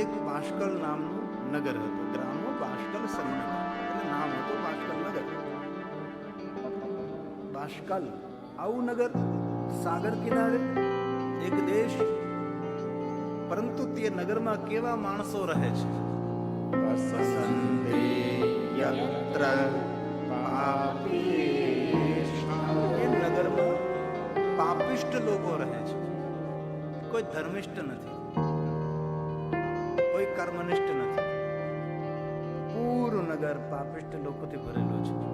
એક બાષ્કલ નામનું નગર હતું. ગ્રામો બાષ્કલ સન્નગર એટલે નામ હતું બાષ્કલ નગર. બાષ્કલ આવું નગર સાગર કિનારે એક દેશ પરંતુ તે નગરમાં કેવા માણસો રહે છે? વસંતે યત્ર પાપીષ્ઠા. એ નગરમાં પાપિષ્ટ લોકો રહે છે. કોઈ ધર્મિષ્ઠ નથી. કર્મનિષ્ઠ નથી. પૂરું નગર પાપિષ્ટ લોકોથી ભરેલું છે.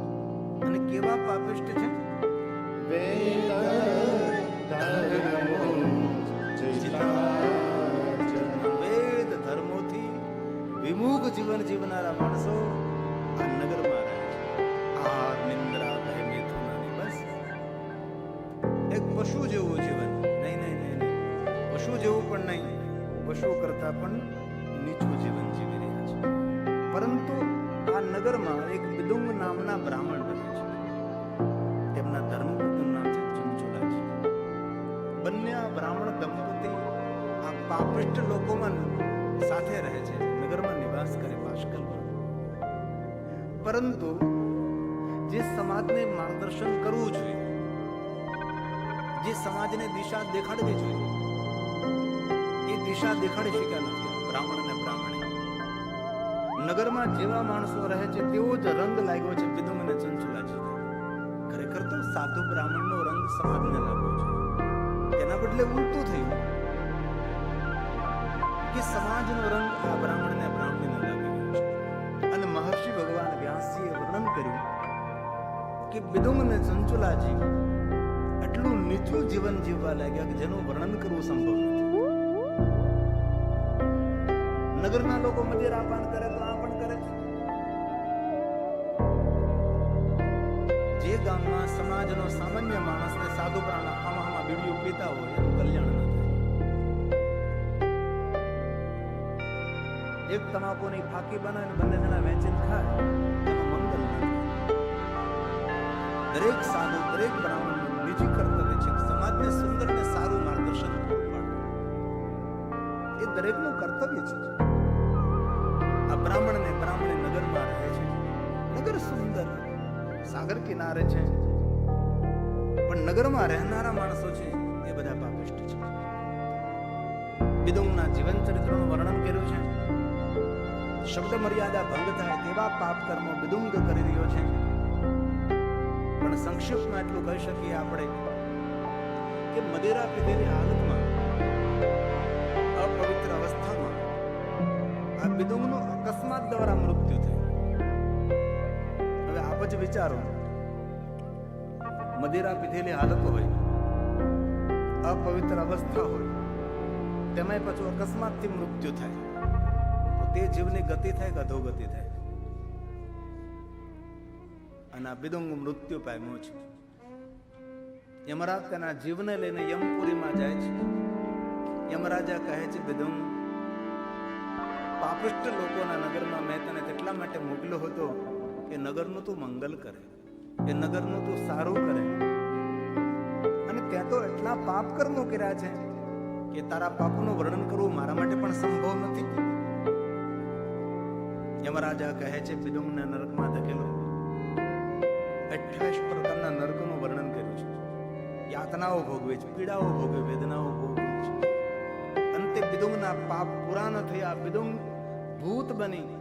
અને કેવા પાપિષ્ટ છે? વેદ ધર્મોથી વિમુખ જીવન જીવનારા માણસો આ નગરમાં રહે છે. આ નિંદ્રા ભય મિથુનાની બસ. એક પશુ જેવું જીવન. નહીં નહીં નહીં નહીં. પશુ જેવું પણ નહીં. પશુ કરતા પણ નીચું જીવન જીવી રહ્યા છે. પરંતુ આ નગરમાં એક વિદુંગ નામના બ્રાહ્મણ રહે છે. તેમના ધર્મપત્નું નામ છે ચંચુલાજી. બંને આ બ્રાહ્મણ દંપતી આ પાપિષ્ટ લોકોમાં સાથે રહે છે, નગરમાં નિવાસ કરે બાષ્કલમાં પરંતુ જે સમાજને માર્ગદર્શન કરવું જોઈએ, જે સમાજને દિશા દેખાડવી જોઈએ, એ દિશા દેખાડી શક્યા નથી. બ્રાહ્મણ અને બ્રાહ્મણી. નગરમાં જેવા માણસો રહે છે, તેવો જ રંગ લાગ્યો છે વિદુમ અને ચંચુલાજી. ખરેખર તો સાધુ બ્રાહ્મણનો રંગ સમાજને લાગ્યો છે. તેના બદલે ઉલટું થયું. કે સમાજનો રંગ આ બ્રાહ્મણને બ્રાહ્મણીને લાગી ગયો અને મહર્ષિ ભગવાન વ્યાસજીએ વર્ણન કર્યું કે બિદુંગ અને ચંચુલાજી એટલું નીચું જીવન જીવવા લાગ્યા કે જેનું વર્ણન કરવું સંભવ નથી. નગરના લોકો મદિરા પાન કરે તો આ પણ કરે છે. જે ગામમાં સમાજનો સામાન્ય માણસને સાધુ પ્રાણ આમાં આમાં બીડીઓ પીતા હોય એનું કલ્યાણ ન થાય. એક તમાકુની ફાકી બનાવીને બંને જણા વેચીને ખાય દરેક સાધુ, દરેક બ્રાહ્મણ નિજી કર્તવ્ય છે. સમાજને સુંદર ને સારું માર્ગદર્શન પૂરું પાડવું એ દરેકનું કર્તવ્ય છે. આ બ્રાહ્મણ ને બ્રાહ્મણી નગરમાં રહે છે. નગર સુંદર, સાગર કિનારે છે. પણ નગરમાં રહેનારા માણસો છે એ બધા પાપિષ્ટ છે. વિદુંગના જીવન ચરિત્રનું વર્ણન કર્યું છે. શબ્દ મર્યાદા ભંગ થાય તેવા પાપ કર્મો વિદુંગ કરી રહ્યો છે. પણ સંક્ષિપ્તમાં એટલું કહી શકીએ આપણે કે મદેરા પીધેલી હાલતમાં, અપવિત્ર અવસ્થામાં આ વિદુંગનું અકસ્માત દ્વારા મૃત્યુ થયું. હવે આપ જ વિચારો. મદિરા પીધેલી હાલત હોય, અપવિત્ર અવસ્થા હોય, તેમાંય પાછું અકસ્માતથી મૃત્યુ થાય. તો તે જીવની ગતિ થાય કે અધોગતિ થાય? અને આ બિદુંગ મૃત્યુ પામ્યો છે. યમરાજ તેના જીવને લઈને યમપુરીમાં જાય છે. યમરાજા કહે છે, બિદુંગ પાપિષ્ટ લોકોના નગરમાં મેં તને તેટલા માટે મોકલ્યો હતો કે નગરનું તું મંગલ કરે એ નગરનું તું સારું કરે. અને ત્યાં તો એટલા પાપ કર્મો કર્યા છે કે તારા પાપનું વર્ણન કરવું મારા માટે પણ સંભવ નથી. યમરાજા કહે છે બિદુંગને નરકમાં ધકેલો. અઠ્યાવીસ પ્રકારના નરકનું વર્ણન કર્યું છે. યાતનાઓ ભોગવે છે, પીડાઓ ભોગવે, વેદનાઓ ભોગવે છે. અંતે બિદુંગના પાપ પૂરા ન થયા, વિદુંગ ભૂત બની.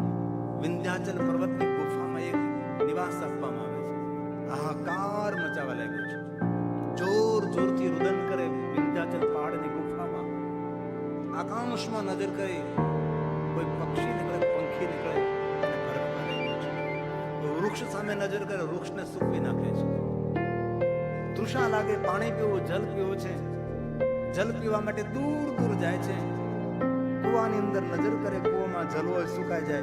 વિંધ્યાચલ પર્વતની ગુફામાં એક નિવાસ આપવામાં આવે છે. હાહાકાર મચાવા લાગ્યો છે. જોર જોરથી રુદન કરે વિંધ્યાચલ પહાડની ગુફામાં. આકાંક્ષમાં નજર કરી કોઈ પક્ષી નીકળે, પંખી નીકળે અને વૃક્ષ સામે નજર કરે, વૃક્ષને સૂકવી નાખે છે. તૃષા લાગે, પાણી પીવું, જલ પીવું છે. જલ પીવા માટે દૂર દૂર જાય છે. કૂવાની અંદર નજર કરે, કૂવામાં જલ હોય, સુકાઈ જાય.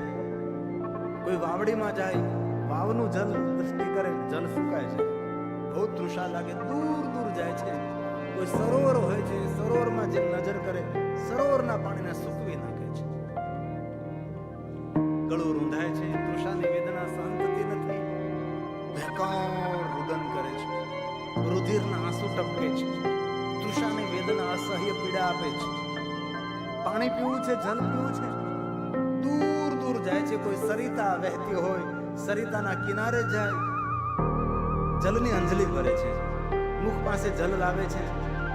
કોઈ વાવડીમાં જાય, વાવનું જલ દ્રષ્ટિ કરે, જલ સુકાય છે. બહુ તૃષા લાગે, દૂર દૂર જાય છે. કોઈ સરોવર હોય છે, સરોવરમાં જે નજર કરે, સરોવરના પાણીને સૂકવી નાખે છે. ગળું રૂંધાય છે, તૃષાની વેદના સહન થતી નથી. ભેકાર રુદન કરે છે. રુધિરના આંસુ ટપકે છે. તૃષાની વેદના અસહ્ય પીડા આપે છે. પાણી પીવું છે, જલ પીવું છે? જાય છે કોઈ સરિતા વહેતી હોય, સરિતાના કિનારે જાય. જલની અંજલિ ભરે છે. મુખ પાસે જલ લાવે છે,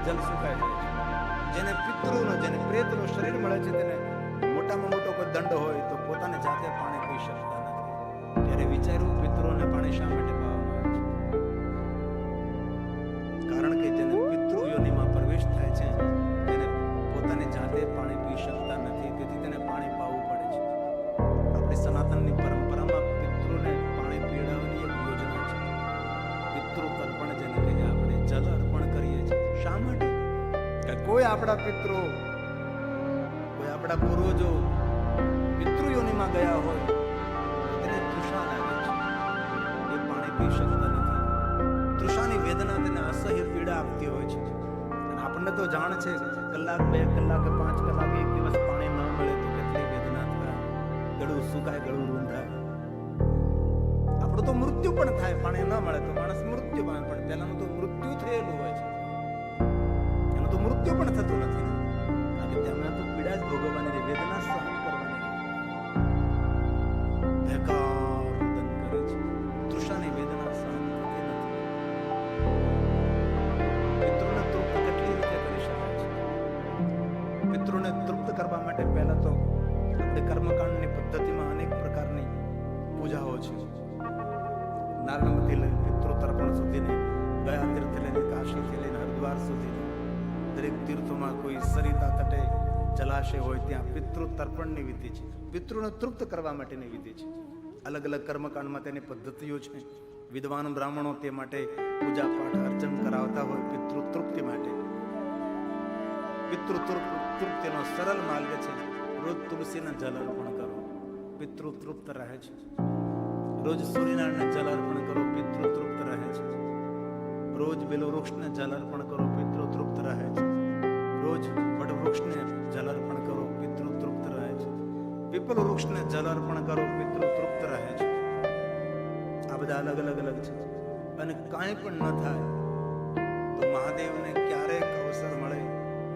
જલ સુકાઈ જાય છે. જેને પિતૃનો, જેને પ્રેતનું શરીર મળે છે, તેને મોટામાં મોટો કોઈ દંડ હોય તો પોતાને જાતે પાણી પી શકતા નથી. ત્યારે વિચાર્યું, પિતૃને પાણી શા માટે કોઈ આપણા પિત્રો કોઈ આપણા પૂર્વજો, પિતૃયોનીમાં ગયા હોય, તેને તૃષા લાગે છે. એ પાણી પી શકતા નથી. તૃષાની વેદના તેને અસહ્ય પીડા આપતી હોય છે. અને આપણને તો જાણ છે, કલાક બે કલાક પાંચ કલાક એક દિવસ પાણી ન મળે તો કેટલી વેદના થાય. ગળું સુકાય, ગળું રૂંધાય. આપણું તો મૃત્યુ પણ થાય, પાણી ન મળે તો માણસ મૃત્યુ પામે. પણ પહેલાનું તો મૃત્યુ થયેલું હોય છે. મૃત્યુ પણ થતું નથી. કારણ કે તેમને તો પીડા જ ભોગવવાની વેદના સહન કરવાની. રહી. રુદન કરે છે. તૃષાની વેદના સહન થતી નથી. પિતૃને તૃપ્ત કેટલી રીતે કરી શકાય છે? પિતૃને તૃપ્ત કરવા માટે પહેલા તો આપણે કર્મકાંડની પદ્ધતિમાં અનેક પ્રકારની પૂજાઓ છે. નારાયણથી લઈને પિતૃ તર્પણ સુધીની ગયા તીર્થ લઈને દરેક તીર્થોમાં કોઈ સરિતા તટે જલાશય હોય ત્યાં પિતૃ તર્પણની વિધિ છે. પિતૃને તૃપ્ત કરવા માટેની વિધિ છે. અલગ અલગ કર્મકાંડમાં તેની પદ્ધતિઓ છે. વિદ્વાન બ્રાહ્મણો તે માટે પૂજા પાઠ અર્ચન કરાવતા હોય પિતૃ તૃપ્તિ માટે. પિતૃ તૃપ્તિનો સરળ માર્ગ છે, રોજ તુલસીના જલ અર્પણ કરો પિતૃ તૃપ્ત રહે છે. રોજ સૂર્યનારાયણને જલ અર્પણ કરો પિતૃ તૃપ્ત રહે છે. રોજ બેલો વૃક્ષને જલ અર્પણ કરો, પિતૃ તૃપ્ત રહે છે. રોજ વડ વૃક્ષને જલ અર્પણ કરો, પિતૃ તૃપ્ત રહે છે. પીપલ વૃક્ષને જલ અર્પણ કરો, પિતૃ તૃપ્ત રહે છે. આ બધા અલગ અલગ અલગ છે. અને કાંઈ પણ ન થાય, તો મહાદેવને ક્યારેક અવસર મળે.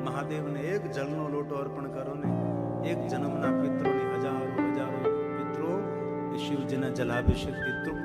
મહાદેવને એક જળનો લોટો અર્પણ કરો ને, એક જન્મના પિત્રોની હજારો હજારો પિત્રો એ શિવજીના જલાભિષેકથી તૃપ્ત